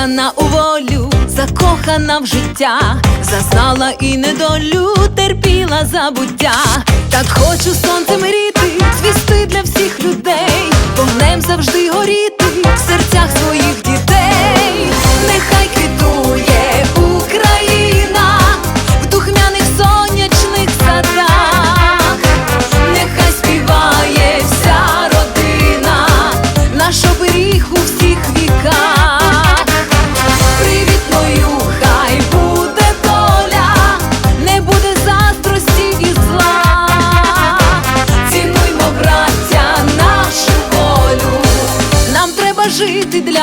закохана у волю, закохана в життя, зазнала і недолю, терпіла забуття, так хочу.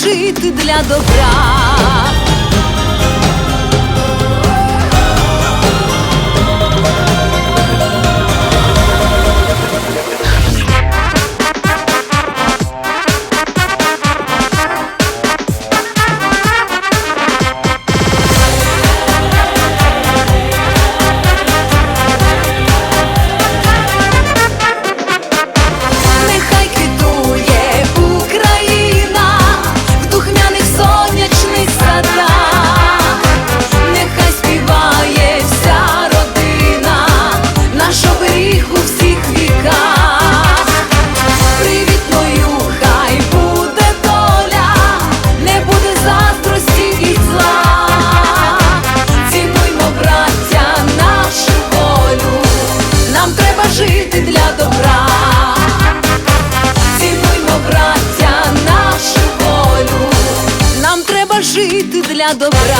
Жити для добра. Для добра.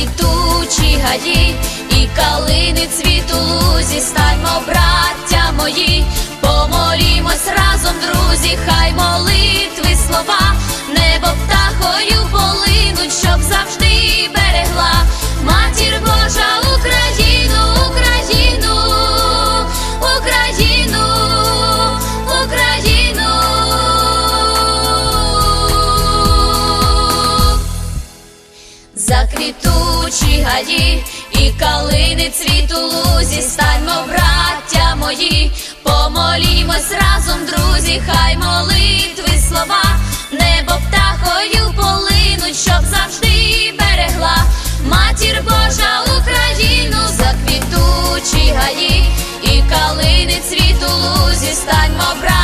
заквітучі гаї і калини цвіту лузі, станьмо, браття Заквітучі гаї і калини цвіту лузі, станьмо, браття мої, помолімось разом, друзі, хай молитви слова, небо птахою полинуть, щоб завжди берегла матір Божа Україну, заквітучі гаї і калини цвіту лузі, станьмо браття